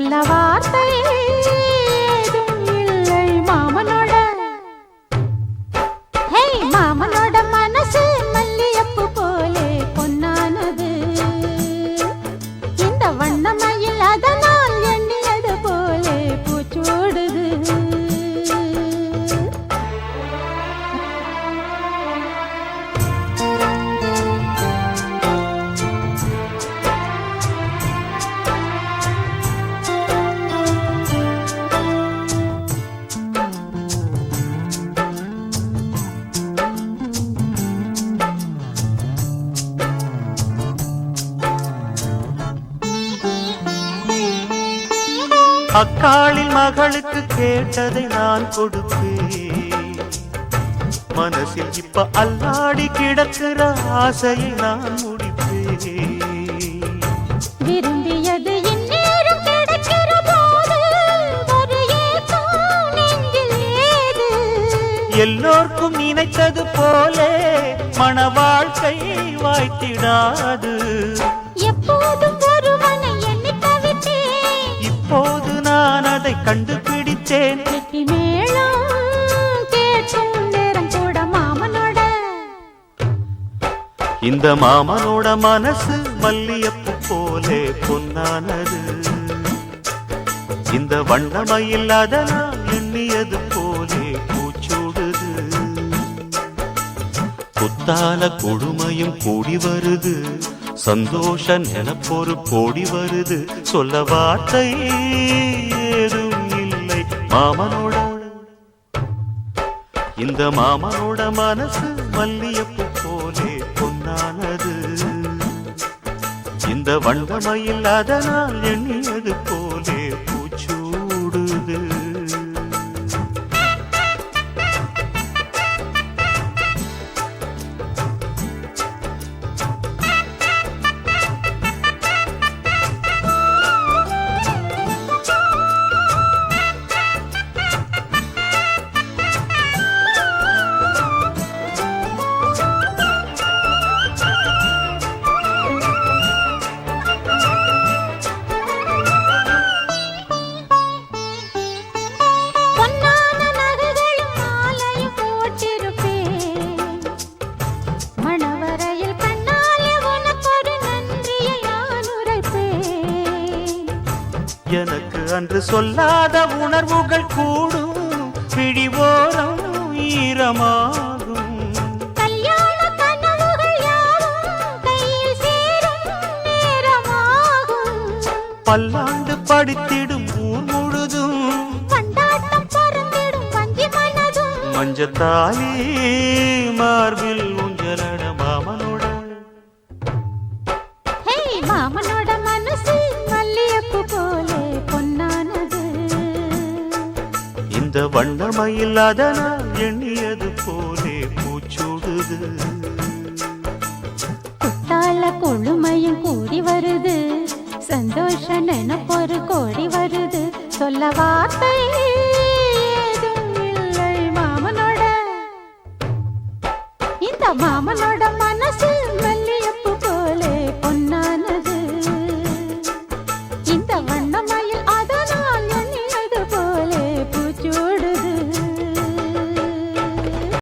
సొల్ల వార్తయే அக்காளில் மகளுக்கு கேட்டதை நான் கொடுப்பேன். மனசில் இப்ப அல்லாடி கிடக்கிற ஆசையை நான் முடிப்பேன். விரும்பியது எல்லோர்க்கும் நினைத்தது போலே மன வாழ்க்கை வாய்த்திடாது. மாமனோட. இந்த மாமனோட மனசு மல்லியப்பு போலே பொன்னானது. இந்த வண்ணமயில் அதனால் எண்ணியது போலே பூச்சூடுது. குத்தால கொடுமையும் கூடி வருது. சந்தோஷ நினப்பொரு கோடி வருது. சொல்ல வார்த்தை ஏதும் மாமனோட. இந்த மாமனோட மனசு மல்லியப்பு போலே பொன்னானது. இந்த வண்டமையில் அதனால் எண்ணியது போலே பூச்சூடுது. எனக்கு அன்று சொல்லாத உணர்வுகள் கூடும் பிடிவோரம் ஈரமாகும். பல்லாண்டு படித்திடும் ஊர் முழுதும் மஞ்சத்தாலி மார்பில் இந்த வண்ணமயில் அதனால் எண்ணியது போலே பூச்சூடுது. குட்டால கொழுமையும் கூடி வருது. சந்தோஷ நினப்பொரு கோடி வருது. சொல்ல வார்த்தை இல்லை மாமனோட. இந்த மாமனோட